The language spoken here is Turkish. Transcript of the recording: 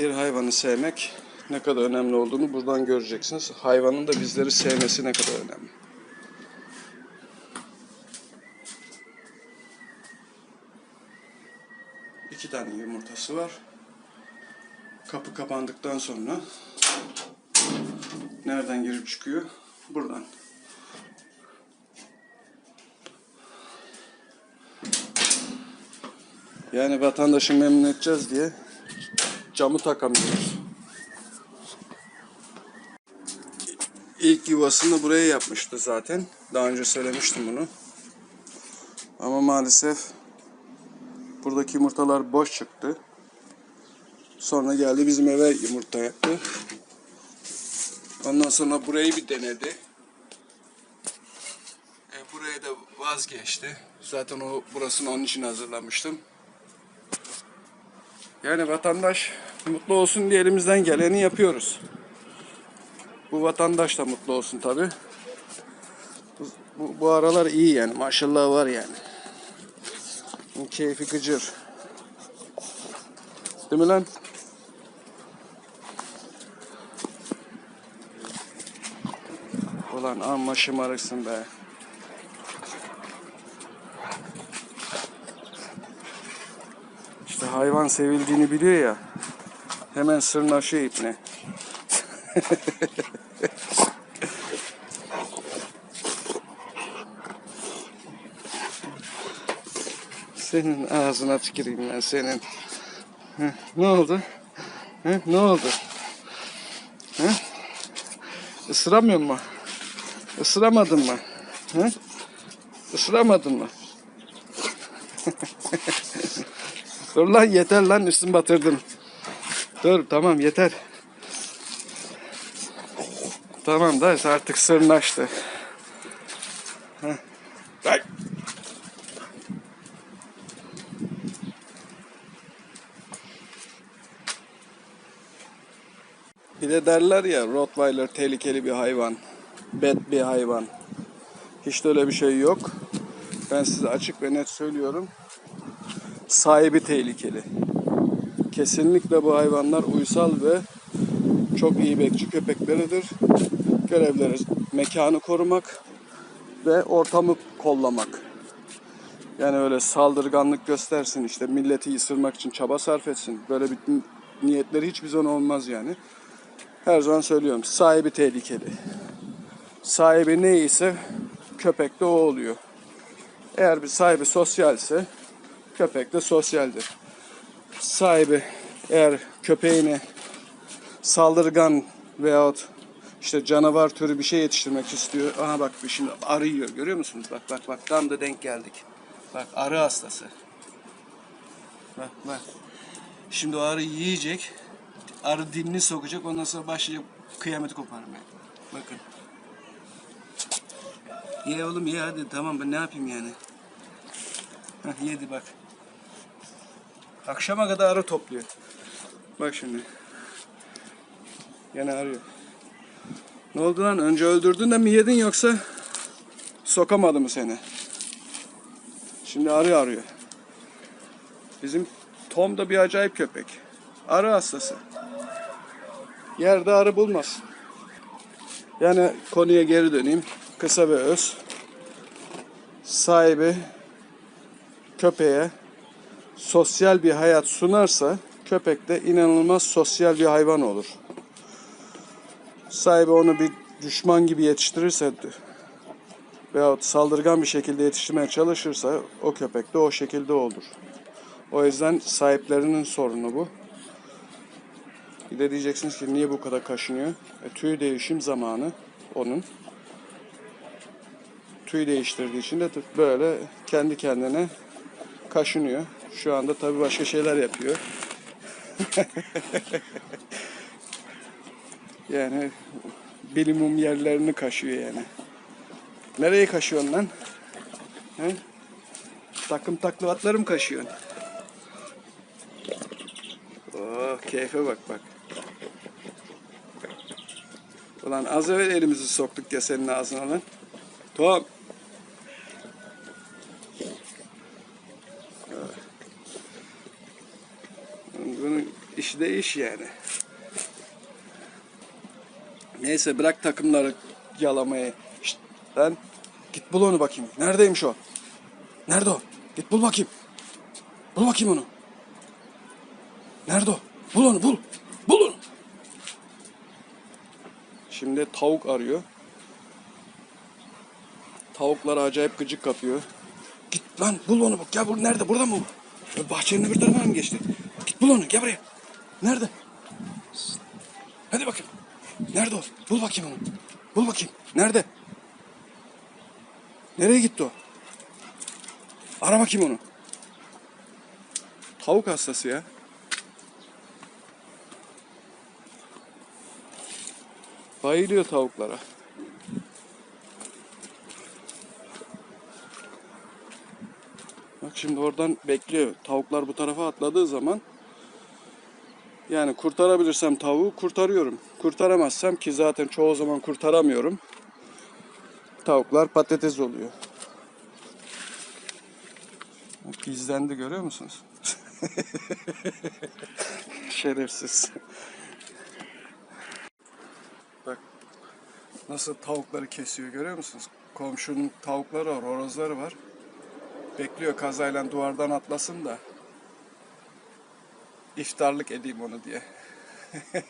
Bir hayvanı sevmek ne kadar önemli olduğunu buradan göreceksiniz. Hayvanın da bizleri sevmesi ne kadar önemli. İki tane yumurtası var. Kapı kapandıktan sonra nereden girip çıkıyor? Buradan. Yani vatandaşı memnun edeceğiz diye camı takamıyoruz. İlk yuvasını buraya yapmıştı zaten. Daha önce söylemiştim bunu. Ama maalesef buradaki yumurtalar boş çıktı. Sonra geldi bizim eve yumurta yaptı. Ondan sonra burayı bir denedi. E, buraya da vazgeçti. Zaten o burasını onun için hazırlamıştım. Yani vatandaş mutlu olsun diye elimizden geleni yapıyoruz. Bu vatandaş da mutlu olsun tabi. Bu, bu aralar iyi yani maşallah var yani. Keyfi gıcır. Değil mi lan? Ulan amma şımarıksın be. İşte hayvan sevildiğini biliyor ya. Hemen sırnaşıyor ipne. Senin ağzına tüküreyim ben senin. Heh, ne oldu? Heh, ne oldu? Heh? Isıramıyor mu? Isıramadın mı? Heh? Isıramadın mı? Dur lan yeter lan üstümü batırdın. Dur tamam yeter. Tamam da artık sırnaştı. Heh. Bir de derler ya Rottweiler tehlikeli bir hayvan. Bad bir hayvan. Hiç de öyle bir şey yok. Ben size açık ve net söylüyorum. Sahibi tehlikeli. Kesinlikle bu hayvanlar uysal ve çok iyi bekçi köpekleridir. Görevleri mekanı korumak ve ortamı kollamak. Yani öyle saldırganlık göstersin işte milleti ısırmak için çaba sarf etsin. Böyle bir niyetleri hiçbir zaman olmaz yani. Her zaman söylüyorum sahibi tehlikeli. Sahibi neyse köpek de o oluyor. Eğer bir sahibi sosyalse köpek de sosyaldir. Sahibi eğer köpeğini saldırgan veyahut işte canavar türü bir şey yetiştirmek istiyor. Aha bak şimdi arı yiyor görüyor musunuz? Bak bak bak tam da denk geldik. Bak arı hastası. Bak bak. Şimdi o arı yiyecek. Arı dilini sokacak ondan sonra başlayacak kıyameti koparmaya. Bakın. Ye oğlum ye hadi tamam ben ne yapayım yani. Heh, yedi bak. Akşama kadar arı topluyor. Bak şimdi. Gene arıyor. Ne oldu lan? Önce öldürdün de mi yedin yoksa sokamadı mı seni? Şimdi arı arıyor. Bizim Tom da bir acayip köpek. Arı hastası. Yerde arı bulmaz. Yani konuya geri döneyim. Kısa ve öz. Sahibi köpeğe sosyal bir hayat sunarsa köpek de inanılmaz sosyal bir hayvan olur. Sahibi onu bir düşman gibi yetiştirirse veyahut saldırgan bir şekilde yetiştirmeye çalışırsa o köpek de o şekilde olur. O yüzden sahiplerinin sorunu bu. Bir de diyeceksiniz ki niye bu kadar kaşınıyor? E, tüy değişim zamanı onun. Tüy değiştirdiği için de böyle kendi kendine kaşınıyor. Şu anda tabii başka şeyler yapıyor. yani bilimum yerlerini kaşıyor yani. Nereye kaşıyorsun lan? He? Takım taklavatları mı kaşıyorsun? Oh keyfe bak bak. Ulan az evvel elimizi soktuk ya senin ağzına lan. Tom. Bunu İş de iş yani. Neyse bırak takımları yalamayı. Şşt, lan git bul onu bakayım. Neredeymiş o? Nerede o? Git bul bakayım. Bul bakayım onu. Nerede o? Bul onu bul. Bul onu. Şimdi tavuk arıyor. Tavuklara acayip gıcık kapıyor. Git lan bul onu bak. Gel bul nerede? Burada mı? o? Bahçenin öbür tarafına mı geçti? Bul onu. Gel buraya. Nerede? Hadi bakayım. Nerede o? Bul bakayım onu. Bul bakayım. Nerede? Nereye gitti o? Ara bakayım onu. Tavuk hastası ya. Bayılıyor tavuklara. Bak şimdi oradan bekliyor. Tavuklar bu tarafa atladığı zaman yani kurtarabilirsem tavuğu kurtarıyorum. Kurtaramazsam ki zaten çoğu zaman kurtaramıyorum. Tavuklar patates oluyor. Bak gizlendi görüyor musunuz? Şerefsiz. Bak nasıl tavukları kesiyor görüyor musunuz? Komşunun tavukları var, horozları var. Bekliyor kazayla duvardan atlasın da iftarlık edeyim onu diye.